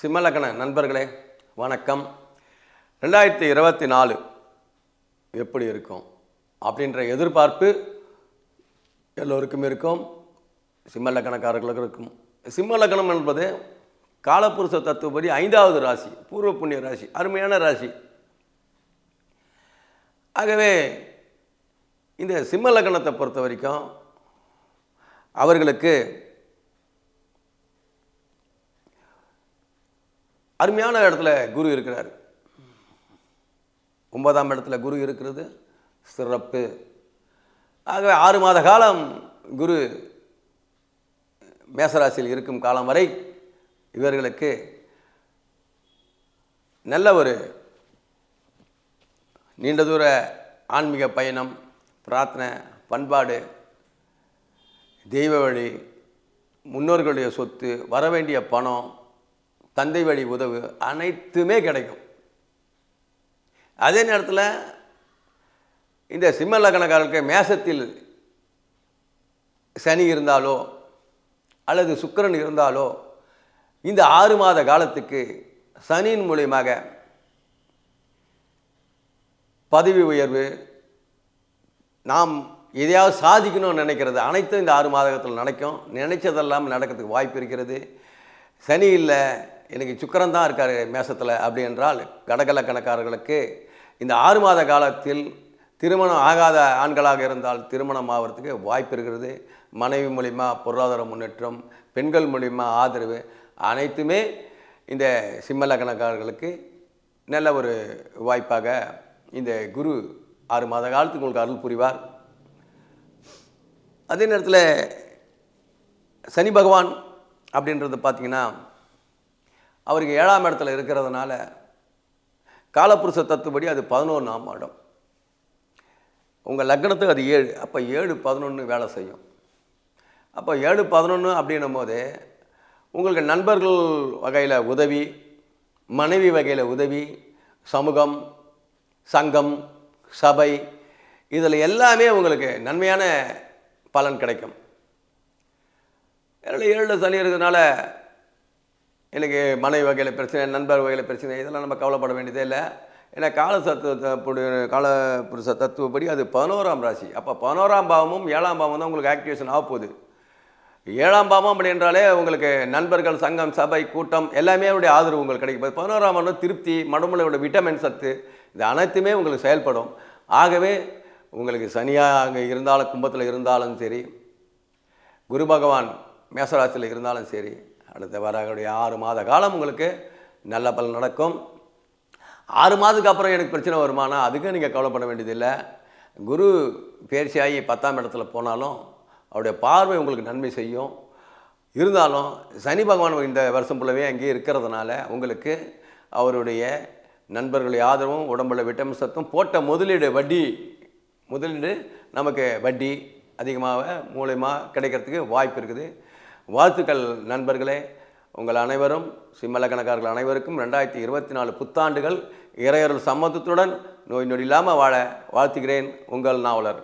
சிம்மலக்கண நண்பர்களே வணக்கம். ரெண்டாயிரத்தி இருபத்தி நாலு எப்படி இருக்கும் அப்படின்ற எதிர்பார்ப்பு எல்லோருக்கும் இருக்கும் சிம்மலக்கணக்காரர்களுக்கும் இருக்கும். சிம்மலக்கணம் என்பது காலப்புருஷ தத்துவப்படி ஐந்தாவது ராசி பூர்வ புண்ணிய ராசி அருமையான ராசி. ஆகவே இந்த சிம்ம லக்னத்தை பொறுத்த வரைக்கும் அவர்களுக்கு அருமையான இடத்துல குரு இருக்கிறார். ஒன்பதாம் இடத்துல குரு இருக்கிறது சிறப்பு. ஆகவே ஆறு மாத காலம் குரு மேசராசியில் இருக்கும் காலம் வரை இவர்களுக்கு நல்ல ஒரு நீண்ட தூர ஆன்மீக பயணம் பிரார்த்தனை பண்பாடு தெய்வ வழி முன்னோர்களுடைய சொத்து வரவேண்டிய பணம் தந்தை வழி உதவு அனைத்துமே கிடைக்கும். அதே நேரத்தில் இந்த சிம்ம லக்னக்காரருக்கு மேசத்தில் சனி இருந்தாலோ அல்லது சுக்கிரன் இருந்தாலோ இந்த ஆறு மாத காலத்துக்கு சனியின் மூலியமாக பதவி உயர்வு நாம் எதையாவது சாதிக்கணும்னு நினைக்கிறது. அனைத்தும் இந்த ஆறு மாதத்தில் நடக்கும். நினைச்சதெல்லாம் நடக்கிறதுக்கு வாய்ப்பு இருக்கிறது. சனி இல்லை எனக்கு சுக்கரன் தான் இருக்கார் மேசத்தில் அப்படி என்றால் கடகல கணக்காரர்களுக்கு இந்த ஆறு மாத காலத்தில் திருமணம் ஆகாத ஆண்களாக இருந்தால் திருமணம் ஆகிறதுக்கு வாய்ப்பு இருக்கிறது. மனைவி மூலிமா பொருளாதார முன்னேற்றம் பெண்கள் மூலிமா ஆதரவு அனைத்துமே இந்த சிம்ம கணக்காரர்களுக்கு நல்ல ஒரு வாய்ப்பாக இந்த குரு ஆறு மாத காலத்துக்கு உங்களுக்கு அருள் புரிவார். அதே நேரத்தில் சனி பகவான் அப்படின்றது பார்த்தீங்கன்னா அவருக்கு ஏழாம் இடத்துல இருக்கிறதுனால காலப்புருஷ தத்துப்படி அது பதினொன்றாம் இடம். உங்கள் லக்னத்துக்கு அது ஏழு அப்போ ஏழு பதினொன்று வேலை செய்யும். அப்போ ஏழு பதினொன்று அப்படின்னும் போது உங்களுக்கு நண்பர்கள் வகையில் உதவி மனைவி வகையில் உதவி சமூகம் சங்கம் சபை இதில் எல்லாமே உங்களுக்கு நன்மையான பலன் கிடைக்கும். ஏழு ஏழு சனி இருக்கிறதுனால எனக்கு மனைவி வகையில் பிரச்சனை நண்பர் வகையில் பிரச்சனை இதெல்லாம் நம்ம கவலைப்பட வேண்டியதே இல்லை. ஏன்னா கால சத்துவப்படி கால புருஷ தத்துவப்படி அது பதினோராம் ராசி. அப்போ பதினோராம் பாவமும் ஏழாம் பாவம் தான் உங்களுக்கு ஆக்டிவேஷன் ஆக போகுது. ஏழாம் பாவம் அப்படின்றாலே உங்களுக்கு நண்பர்கள் சங்கம் சபை கூட்டம் எல்லாமே அவருடைய ஆதரவு உங்களுக்கு கிடைக்கும். பதினோராம் பாவம் திருப்தி மடமுலையோட விட்டமின் சத்து இது அனைத்துமே உங்களுக்கு செயல்படும். ஆகவே உங்களுக்கு சனியாக அங்கே இருந்தாலும் கும்பத்தில் இருந்தாலும் சரி குரு பகவான் மேசராசியில் இருந்தாலும் சரி அடுத்த வரக்கூடிய ஆறு மாத காலம் உங்களுக்கு நல்ல பலன் நடக்கும். ஆறு மாதத்துக்கு அப்புறம் எனக்கு பிரச்சனை வருமானா? அதுக்கும் நீங்கள் கவலைப்பட வேண்டியதில்லை. குரு பயிற்சியாகி பத்தாம் இடத்துல போனாலும் அவருடைய பார்வை உங்களுக்கு நன்மை செய்யும். இருந்தாலும் சனி பகவான் இந்த வருஷம் ஃபுல்லவே அங்கேயே இருக்கிறதுனால உங்களுக்கு அவருடைய நண்பர்களுடைய ஆதரவும் உடம்புல விட்டமின் சத்தும் போட்ட முதலீடு வட்டி முதலீடு நமக்கு வட்டி அதிகமாக மூலயமா கிடைக்கிறதுக்கு வாய்ப்பு இருக்குது. வாழ்த்துக்கள் நண்பர்களே. உங்கள் அனைவரும் சிம்மலக்கணக்காரர்கள் அனைவருக்கும் ரெண்டாயிரத்தி இருபத்தி நாலு புத்தாண்டுகள் இறையருள் சம்மதத்துடன் நோய் நொடி இல்லாமல் வாழ வாழ்த்துகிறேன் உங்கள் நாவலர்.